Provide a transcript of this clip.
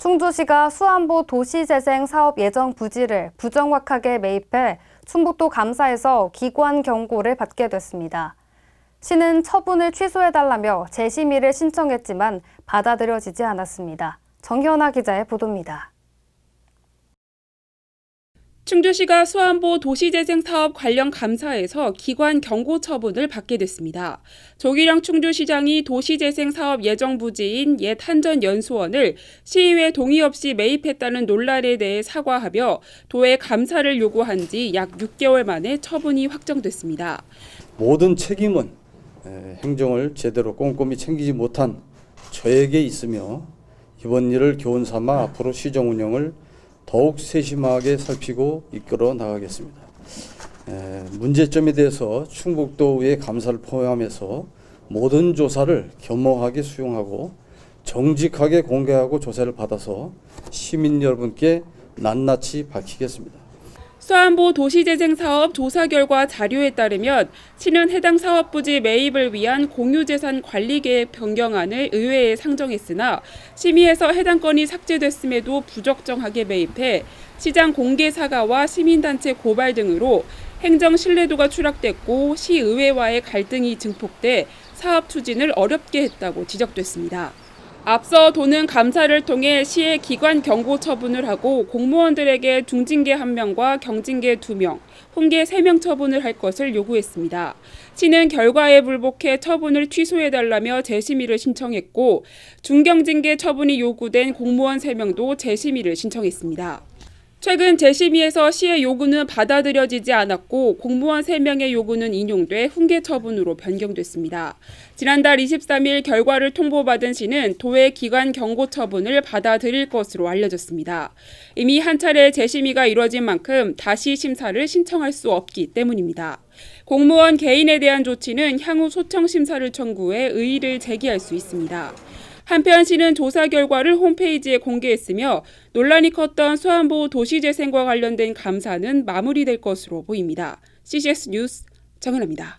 충주시가 수안보 도시재생 사업 예정 부지를 부정확하게 매입해 충북도 감사에서 기관 경고를 받게 됐습니다. 시는 처분을 취소해달라며 재심의를 신청했지만 받아들여지지 않았습니다. 정현아 기자의 보도입니다. 충주시가 수안보 도시재생 사업 관련 감사에서 기관 경고 처분을 받게 됐습니다. 조기령 충주시장이 도시재생 사업 예정 부지인 옛 한전 연수원을 시의회 동의 없이 매입했다는 논란에 대해 사과하며 도에 감사를 요구한 지 약 6개월 만에 처분이 확정됐습니다. 모든 책임은 에, 행정을 제대로 꼼꼼히 챙기지 못한 저에게 있으며 이번 일을 교훈 삼아 앞으로 시정 운영을 더욱 세심하게 살피고 이끌어 나가겠습니다. 에, 문제점에 대해서 충북도의 감사를 포함해서 모든 조사를 겸허하게 수용하고 정직하게 공개하고 조사를 받아서 시민 여러분께 낱낱이 밝히겠습니다. 수안보 도시재생 사업 조사 결과 자료에 따르면 시는 해당 사업 부지 매입을 위한 공유재산 관리계획 변경안을 의회에 상정했으나 심의에서 해당 건이 삭제됐음에도 부적정하게 매입해 시장 공개 사과와 시민단체 고발 등으로 행정 신뢰도가 추락됐고 시의회와의 갈등이 증폭돼 사업 추진을 어렵게 했다고 지적됐습니다. 앞서 도는 감사를 통해 시의 기관 경고 처분을 하고 공무원들에게 중징계 1명과 경징계 2명, 훈계 3명 처분을 할 것을 요구했습니다. 시는 결과에 불복해 처분을 취소해달라며 재심의를 신청했고 중경징계 처분이 요구된 공무원 3명도 재심의를 신청했습니다. 최근 재심의에서 시의 요구는 받아들여지지 않았고 공무원 3명의 요구는 인용돼 훈계 처분으로 변경됐습니다. 지난달 23일 결과를 통보받은 시는 도의 기관 경고 처분을 받아들일 것으로 알려졌습니다. 이미 한 차례 재심의가 이뤄진 만큼 다시 심사를 신청할 수 없기 때문입니다. 공무원 개인에 대한 조치는 향후 소청 심사를 청구해 의의를 제기할 수 있습니다. 한편 시는 조사 결과를 홈페이지에 공개했으며 논란이 컸던 수안보 도시재생과 관련된 감사는 마무리될 것으로 보입니다. CCS 뉴스 정은아입니다.